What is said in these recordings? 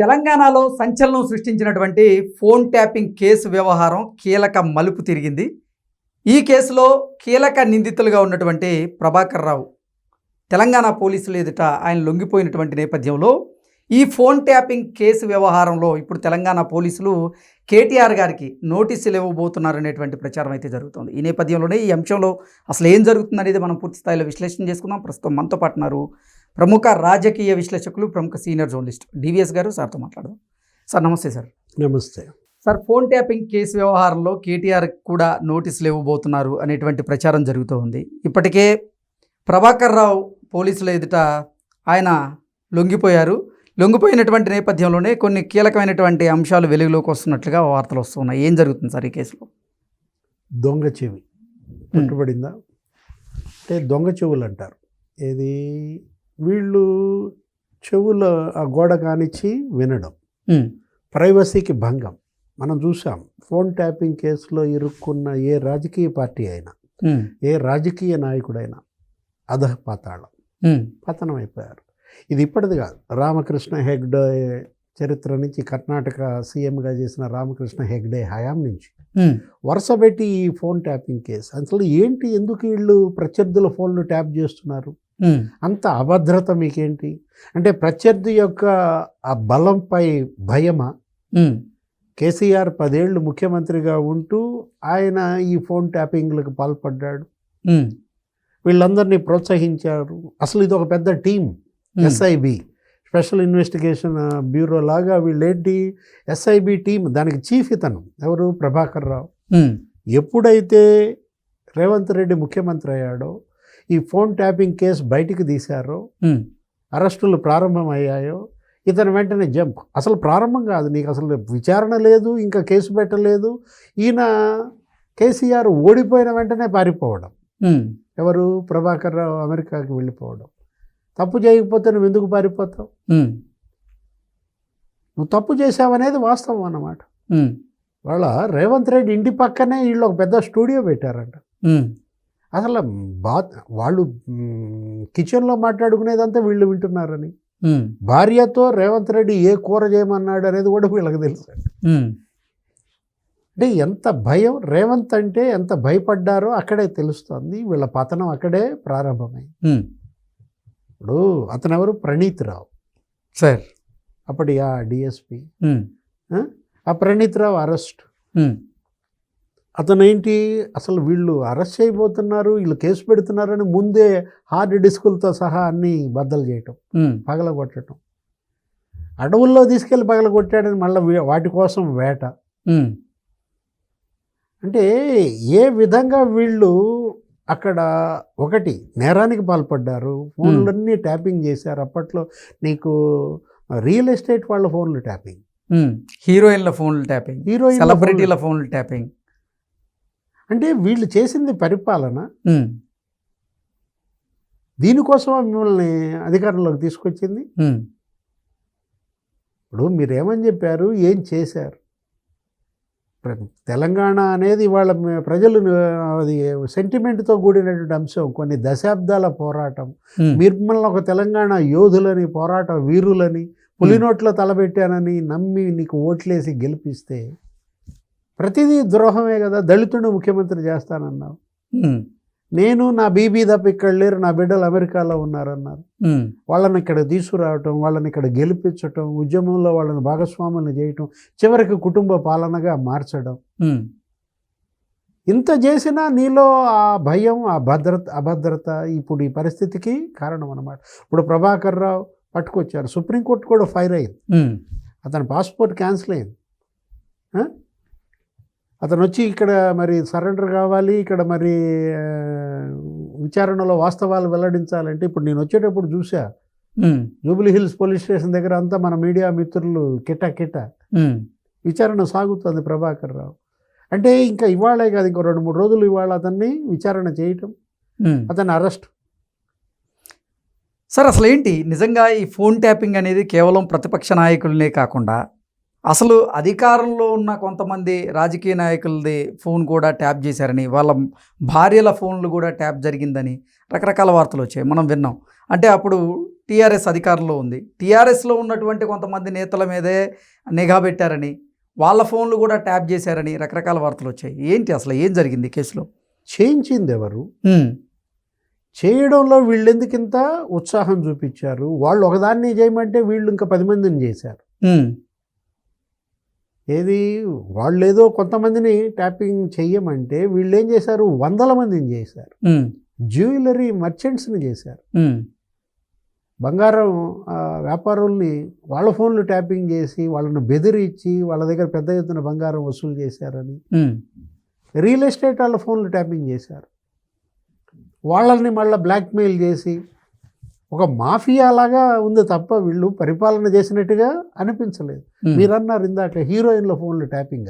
తెలంగాణలో సంచలనం సృష్టించినటువంటి ఫోన్ ట్యాపింగ్ కేసు వ్యవహారం కీలక మలుపు తిరిగింది. ఈ కేసులో కీలక నిందితులుగా ఉన్నటువంటి ప్రభాకర్ రావు తెలంగాణ పోలీసులు ఎదుట ఆయన లొంగిపోయినటువంటి నేపథ్యంలో ఈ ఫోన్ ట్యాపింగ్ కేసు వ్యవహారంలో ఇప్పుడు తెలంగాణ పోలీసులు కేటీఆర్ గారికి నోటీసులు ఇవ్వబోతున్నారు అనేటువంటి ప్రచారం అయితే జరుగుతుంది. ఈ నేపథ్యంలోనే ఈ అంశంలో అసలు ఏం జరుగుతుంది అనేది మనం పూర్తి స్థాయిలో విశ్లేషణ చేసుకుందాం. ప్రస్తుతం మనతో పాటున్నారు ప్రముఖ రాజకీయ విశ్లేషకులు ప్రముఖ సీనియర్ జర్నలిస్ట్ డివిఎస్ గారు సార్తో మాట్లాడదాం. సార్ నమస్తే సార్. నమస్తే. సార్ ఫోన్ ట్యాపింగ్ కేసు వ్యవహారంలో కేటీఆర్ కూడా నోటీసులు ఇవ్వబోతున్నారు అనేటువంటి ప్రచారం జరుగుతూ ఉంది. ఇప్పటికే ప్రభాకర్ రావు పోలీసుల ఎదుట ఆయన లొంగిపోయారు. లొంగిపోయినటువంటి నేపథ్యంలోనే కొన్ని కీలకమైనటువంటి అంశాలు వెలుగులోకి వస్తున్నట్లుగా వార్తలు వస్తున్నాయి. ఏం జరుగుతుంది సార్ ఈ కేసులో? దొంగ చెవి. పట్టుబడిందా? అంటే దొంగ చెవులు అంటారు. ఏది? వీళ్ళు చెవుల ఆ గోడ కానిచ్చి వినడం. ప్రైవసీకి భంగం. మనం చూసాం ఫోన్ ట్యాపింగ్ కేసులో ఇరుక్కున్న ఏ రాజకీయ పార్టీ అయినా ఏ రాజకీయ నాయకుడైనా అధః పాతాళం పతనం అయిపోయారు ఇది ఇప్పటిది కాదు. రామకృష్ణ హెగ్డే చరిత్ర నుంచి కర్ణాటక సీఎంగా చేసిన రామకృష్ణ హెగ్డే హయాం నుంచి. వరుస పెట్టి ఈ ఫోన్ ట్యాపింగ్ కేసు. అసలు ఏంటి? ఎందుకు వీళ్ళు ప్రత్యర్థుల ఫోన్లు ట్యాప్ చేస్తున్నారు? ఉమ్, అంత అభద్రత మీకేంటి? అంటే ప్రత్యర్థి యొక్క ఆ బలంపై భయమా? ఉమ్, కేసీఆర్ పదేళ్ళు ముఖ్యమంత్రిగా ఉంటూ ఆయన ఈ ఫోన్ ట్యాపింగ్లకు పాల్పడ్డాడు. వీళ్ళందరినీ ప్రోత్సహించారు. అసలు ఇది ఒక పెద్ద team SIB. Special investigation bureau లాగా వీళ్ళేంటి? ఎస్ఐబి టీం దానికి చీఫ్ ఇతను. ఎవరు? ప్రభాకర్ రావు. ఎప్పుడైతే రేవంత్ రెడ్డి ముఖ్యమంత్రి అయ్యాడో ఈ ఫోన్ ట్యాపింగ్ కేసు బయటికి తీశారో అరెస్టులు ప్రారంభమయ్యాయో ఇతను వెంటనే జంప్. అసలు ప్రారంభం కాదు. నీకు అసలు విచారణ లేదు ఇంకా కేసు పెట్టలేదు. ఈయన కేసీఆర్ ఓడిపోయిన వెంటనే పారిపోవడం. ఎవరు? ప్రభాకర్ రావు అమెరికాకి వెళ్ళిపోవడం. తప్పు చేయకపోతే నువ్వు ఎందుకు పారిపోతావు నువ్వు తప్పు చేసావనేది వాస్తవం అన్నమాట. వాళ్ళ రేవంత్ రెడ్డి ఇంటి పక్కనే వీళ్ళు ఒక పెద్ద స్టూడియో పెట్టారంట. అసలు బా వాళ్ళు కిచెన్లో మాట్లాడుకునేదంతా వీళ్ళు వింటున్నారని. భార్యతో రేవంత్ రెడ్డి ఏ కూర చేయమన్నాడు అనేది కూడా వీళ్ళకి తెలుసు. అంటే ఎంత భయం రేవంత్ అంటే ఎంత భయపడ్డారో అక్కడే తెలుస్తుంది. వీళ్ళ పతనం అక్కడే ప్రారంభమైంది. ఇప్పుడు అతను ఎవరు ప్రణీత్ రావు సార్. అప్పటి ఆ డిఎస్పి. ఆ? ప్రణీత్ రావు అరెస్ట్. అతను ఏంటి అసలు వీళ్ళు అరెస్ట్ చేయబోతున్నారు వీళ్ళు కేసు పెడుతున్నారని ముందే హార్డ్ డిస్కులతో సహా అన్నీ బద్దలు చేయటం పగలగొట్టడం అడవుల్లో తీసుకెళ్ళి పగలగొట్టాడని మళ్ళీ వాటి కోసం వేట. అంటే ఏ విధంగా వీళ్ళు అక్కడ ఒకటి నేరానికి పాల్పడ్డారు. ఫోన్లన్నీ ట్యాపింగ్ చేశారు. అప్పట్లో నీకు రియల్ ఎస్టేట్ వాళ్ళ ఫోన్లు ట్యాపింగ్. హీరోయిన్ల ఫోన్లు ట్యాపింగ్. హీరోయిన్ సెలబ్రిటీల ఫోన్లు ట్యాపింగ్. అంటే వీళ్ళు చేసింది పరిపాలన. దీనికోసం మిమ్మల్ని అధికారంలోకి తీసుకొచ్చింది? ఇప్పుడు మీరు ఏమని చెప్పారు? ఏం చేశారు? తెలంగాణ అనేది వాళ్ళ ప్రజలు అది సెంటిమెంట్తో కూడినటువంటి అంశం. కొన్ని దశాబ్దాల పోరాటం. మిమ్మల్ని ఒక తెలంగాణ యోధులని పోరాట వీరులని పులినోట్లో తలబెట్టానని నమ్మి నీకు ఓట్లేసి గెలిపిస్తే ప్రతిదీ ద్రోహమే కదా. దళితుడు ముఖ్యమంత్రి చేస్తానన్నావు. నేను నా బీబీ తప్ప ఇక్కడ లేరు నా బిడ్డలు అమెరికాలో ఉన్నారన్నారు. వాళ్ళని ఇక్కడ తీసుకురావటం వాళ్ళని ఇక్కడ గెలిపించటం ఉద్యమంలో వాళ్ళని భాగస్వాములను చేయటం చివరికి కుటుంబ పాలనగా మార్చడం. ఇంత చేసినా నీలో ఆ భయం ఆ భద్రత అభద్రత ఇప్పుడు ఈ పరిస్థితికి కారణం అన్నమాట. ఇప్పుడు ప్రభాకర్ రావు పట్టుకొచ్చారు. సుప్రీంకోర్టు కూడా ఫైర్ అయింది. అతని పాస్పోర్ట్ క్యాన్సిల్ అయింది? అతను వచ్చి ఇక్కడ మరి సరెండర్ కావాలి ఇక్కడ మరి విచారణలో వాస్తవాలు వెల్లడించాలంటే ఇప్పుడు నేను వచ్చేటప్పుడు చూసా జూబ్లీ హిల్స్ పోలీస్ స్టేషన్ దగ్గర అంతా మన మీడియా మిత్రులు కిట కిట. విచారణ సాగుతుంది ప్రభాకర్ రావు. అంటే ఇంకా ఇవాళే కాదు ఇంకో రెండు మూడు రోజులు ఇవాళ అతన్ని విచారణ చేయటం. అతను అరెస్ట్. సార్ అసలు ఏంటి నిజంగా ఈ ఫోన్ ట్యాపింగ్ అనేది కేవలం ప్రతిపక్ష నాయకులనే కాకుండా అసలు అధికారంలో ఉన్న కొంతమంది రాజకీయ నాయకులది ఫోన్ కూడా ట్యాప్ చేశారని వాళ్ళ భార్యల ఫోన్లు కూడా ట్యాప్ జరిగిందని రకరకాల వార్తలు వచ్చాయి. మనం విన్నాం. అంటే అప్పుడు టీఆర్ఎస్ అధికారంలో ఉంది. టీఆర్ఎస్లో ఉన్నటువంటి కొంతమంది నేతల మీదే నిఘా పెట్టారని వాళ్ళ ఫోన్లు కూడా ట్యాప్ చేశారని రకరకాల వార్తలు వచ్చాయి. ఏంటి అసలు? ఏం జరిగింది కేసులో? చేయించింది ఎవరు? చేయడంలో వీళ్ళు ఎందుకు ఇంత ఉత్సాహం చూపించారు? వాళ్ళు ఒకదాన్ని చేయమంటే వీళ్ళు ఇంకా పది మందిని చేశారు. ఏది? వాళ్ళు ఏదో కొంతమందిని ట్యాపింగ్ చెయ్యమంటే వీళ్ళు ఏం చేశారు? వందల మందిని చేశారు. జ్యువెలరీ మర్చెంట్స్ని చేశారు. బంగారం వ్యాపారుల్ని వాళ్ళ ఫోన్లు ట్యాపింగ్ చేసి వాళ్ళని బెదిరించి వాళ్ళ దగ్గర పెద్ద ఎత్తున బంగారం వసూలు చేశారని రియల్ ఎస్టేట్ వాళ్ళ ఫోన్లు ట్యాపింగ్ చేశారు. వాళ్ళని మళ్ళీ బ్లాక్మెయిల్ చేసి ఒక మాఫియా లాగా ఉంది తప్ప వీళ్ళు పరిపాలన చేసినట్టుగా అనిపించలేదు. ఉమ్, మీరు అన్నారు ఇందాక హీరోయిన్ల ఫోన్లు ట్యాపింగ్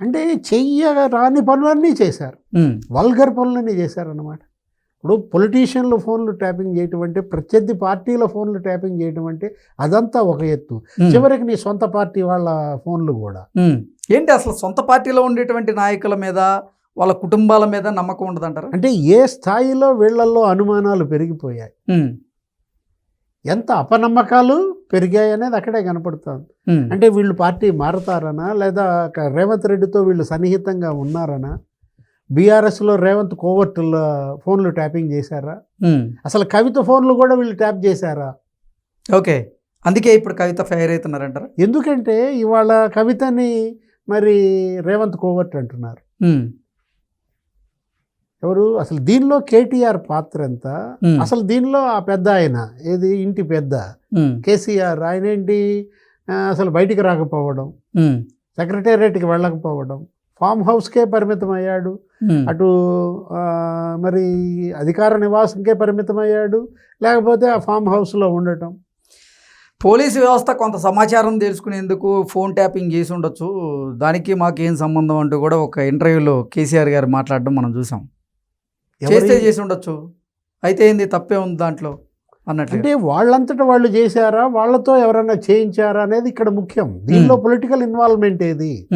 అంటే చెయ్య రాని పనులన్నీ చేశారు. వల్గర్ పనులన్నీ చేశారన్నమాట. ఇప్పుడు పొలిటీషియన్ల ఫోన్లు ట్యాపింగ్ చేయటం అంటే ప్రత్యర్థి పార్టీల ఫోన్లు ట్యాపింగ్ చేయటం అంటే అదంతా ఒక ఎత్తు. చివరికి నీ సొంత పార్టీ వాళ్ళ ఫోన్లు కూడా. ఏంటి అసలు సొంత పార్టీలో ఉండేటువంటి నాయకుల మీద వాళ్ళ కుటుంబాల మీద నమ్మకం ఉండదంటారా? అంటే ఏ స్థాయిలో వీళ్ళల్లో అనుమానాలు పెరిగిపోయాయి? ఎంత అపనమ్మకాలు పెరిగాయి అనేది అక్కడే కనపడుతుంది. అంటే వీళ్ళు పార్టీ మారతారనా? లేదా రేవంత్ రెడ్డితో వీళ్ళు సన్నిహితంగా ఉన్నారనా? బీఆర్ఎస్లో రేవంత్ కోవర్టుల ఫోన్లు ట్యాపింగ్ చేశారా. అసలు కవిత ఫోన్లు కూడా వీళ్ళు ట్యాప్ చేశారా? ఓకే. అందుకే ఇప్పుడు కవిత ఫైర్ అవుతున్నారంటారా? ఎందుకంటే ఇవాళ కవితని మరి రేవంత్ కోవర్ట్ అంటున్నారు. ఎవరు? అసలు దీనిలో కేటీఆర్ పాత్ర ఎంత? అసలు దీనిలో ఆ పెద్ద ఆయన ఏది? ఇంటి పెద్ద. కేసీఆర్ ఆయన ఏంటి? అసలు బయటికి రాకపోవడం సెక్రటేరియట్కి వెళ్ళకపోవడం ఫామ్ హౌస్కే పరిమితం అయ్యాడు అటు మరి అధికార నివాసంకే పరిమితం అయ్యాడు లేకపోతే ఆ ఫామ్ హౌస్లో ఉండటం. పోలీసు వ్యవస్థ కొంత సమాచారం తెలుసుకునేందుకు ఫోన్ ట్యాపింగ్ చేసి ఉండొచ్చు. దానికి మాకు ఏం సంబంధం అంటూ కూడా ఒక ఇంటర్వ్యూలో కేసీఆర్ గారు మాట్లాడడం మనం చూసాం. చేస్తే చేసి ఉండొచ్చు అయితే ఏంది తప్పే ఉంది దాంట్లో అన్నట్లు అంటే వాళ్ళంతటా వాళ్ళు చేశారా వాళ్ళతో ఎవరైనా చేయించారా అనేది ఇక్కడ ముఖ్యం. దీనిలో. పొలిటికల్ ఇన్వాల్వ్మెంట్ ఏది?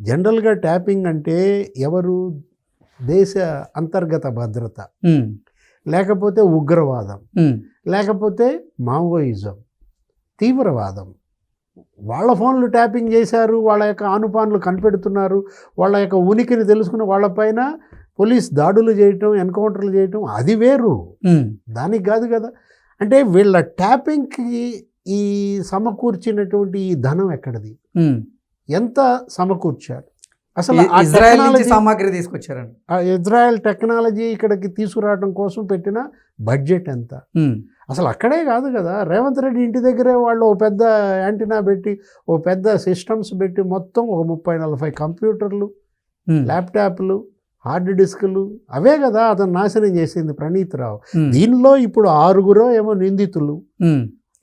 జనరల్గా ట్యాపింగ్ అంటే ఎవరు దేశ అంతర్గత భద్రత. లేకపోతే ఉగ్రవాదం. లేకపోతే మావోయిజం. తీవ్రవాదం. వాళ్ళ ఫోన్లు ట్యాపింగ్ చేశారు వాళ్ళ యొక్క ఆనుపాన్లు కనిపెడుతున్నారు వాళ్ళ యొక్క ఉనికిని తెలుసుకుని వాళ్ళపైన పోలీస్ దాడులు చేయటం ఎన్కౌంటర్లు చేయటం అది వేరు. దానికి కాదు కదా. అంటే వీళ్ళ ట్యాపింగ్కి ఈ సమకూర్చినటువంటి ఈ ధనం ఎక్కడిది? ఎంత సమకూర్చారు? అసలు ఇజ్రాయెల్ నుంచి సామాగ్రి తీసుకొచ్చారండి. ఆ ఇజ్రాయెల్ టెక్నాలజీ ఇక్కడికి తీసుకురావడం కోసం పెట్టిన బడ్జెట్ ఎంత? అసలు అక్కడే కాదు కదా. రేవంత్ రెడ్డి ఇంటి దగ్గరే వాళ్ళు ఓ పెద్ద యాంటీనా పెట్టి ఓ పెద్ద సిస్టమ్స్ పెట్టి మొత్తం ఒక ముప్పై నలభై కంప్యూటర్లు ల్యాప్టాప్లు హార్డ్ డిస్క్లు అవే కదా అతను నాశనం చేసింది ప్రణీత్ రావు దీనిలో ఇప్పుడు ఆరుగురో ఏమో నిందితులు.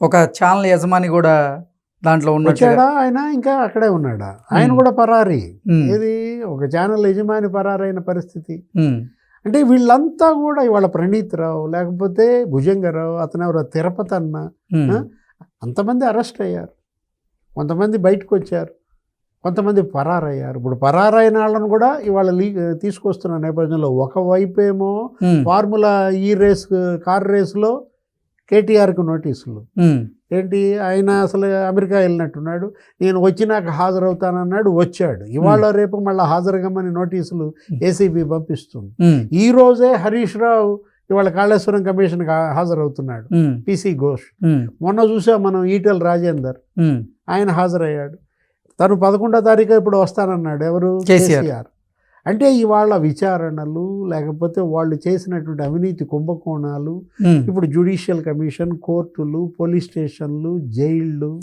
ఒక ఛానల్ యజమాని కూడా దాంట్లో వచ్చాడా? ఆయన ఇంకా అక్కడే ఉన్నాడా? ఆయన కూడా పరారి. ఏది? ఒక ఛానల్ యజమాని పరారైన పరిస్థితి. అంటే వీళ్ళంతా కూడా ఇవాళ ప్రణీత్ రావు లేకపోతే భుజంగరావు అతను ఎవరో తిరుపతి అన్న? అంతమంది అరెస్ట్ అయ్యారు. కొంతమంది బయటకు వచ్చారు. కొంతమంది పరారయ్యారు. ఇప్పుడు పరారైన వాళ్ళని కూడా ఇవాళ లీ తీసుకొస్తున్న నేపథ్యంలో ఒకవైపు ఏమో um, formula E race car రేసులో కేటీఆర్కి నోటీసులు. ఏంటి? ఆయన అసలు అమెరికా వెళ్ళినట్టున్నాడు. నేను వచ్చినాక హాజరవుతానన్నాడు వచ్చాడు. ఇవాళ రేపు మళ్ళీ హాజరుగమ్మని నోటీసులు ఏసీబీ పంపిస్తుంది. ఈ రోజే హరీష్ రావు ఇవాళ కాళేశ్వరం కమిషన్కి హా- హాజరవుతున్నాడు. పిసి ఘోష్. మొన్న చూసాం మనం ఈటెల రాజేందర్. ఆయన హాజరయ్యాడు. తను పదకొండో తారీఖు ఇప్పుడు వస్తానన్నాడు ఎవరు కేసీఆర్. అంటే ఇవాళ విచారణలు లేకపోతే వాళ్ళు చేసినటువంటి అవినీతి కుంభకోణాలు. ఇప్పుడు జ్యుడిషియల్ కమిషన్ కోర్టులు పోలీస్ స్టేషన్లు జైళ్ళు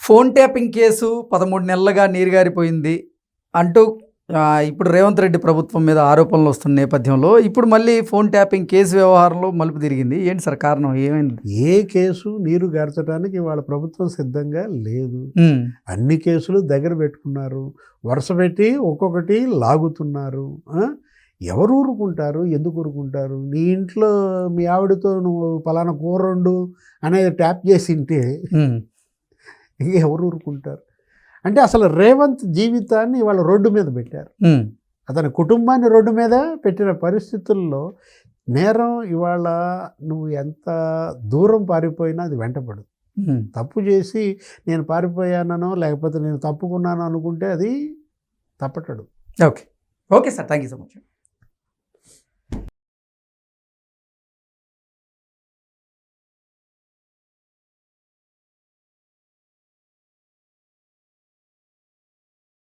ఫోన్ ట్యాపింగ్ కేసు పదమూడు నెలలుగా నీరుగారిపోయింది అంటూ ఇప్పుడు రేవంత్ రెడ్డి ప్రభుత్వం మీద ఆరోపణలు వస్తున్న నేపథ్యంలో ఇప్పుడు మళ్ళీ ఫోన్ ట్యాపింగ్ కేసు వ్యవహారంలో మలుపు తిరిగింది. ఏంటి సార్ కారణం? ఏమైంది? ఏ కేసు నీరు గార్చడానికి వాళ్ళ ప్రభుత్వం సిద్ధంగా లేదు. అన్ని కేసులు దగ్గర పెట్టుకున్నారు. వరుస పెట్టి ఒక్కొక్కటి లాగుతున్నారు? ఎవరు ఊరుకుంటారు? ఎందుకు ఊరుకుంటారు? నీ ఇంట్లో మీ ఆవిడతో నువ్వు పలానా కూర వండు అనేది ట్యాప్ చేసింటే ఉమ్, ఇంక ఎవరు ఊరుకుంటారు? అంటే అసలు రేవంత్ జీవితాన్ని వాళ్ళ రోడ్డు మీద పెట్టారు. అతని కుటుంబాన్ని రోడ్డు మీద పెట్టిన పరిస్థితుల్లో నేరం ఇవాళ నువ్వు ఎంత దూరం పారిపోయినా అది వెంటపడు ఉమ్. తప్పు చేసి నేను పారిపోయానో లేకపోతే నేను తప్పుకున్నాను అనుకుంటే అది తప్పటడు. Okay. Okay sir. Thank you so much.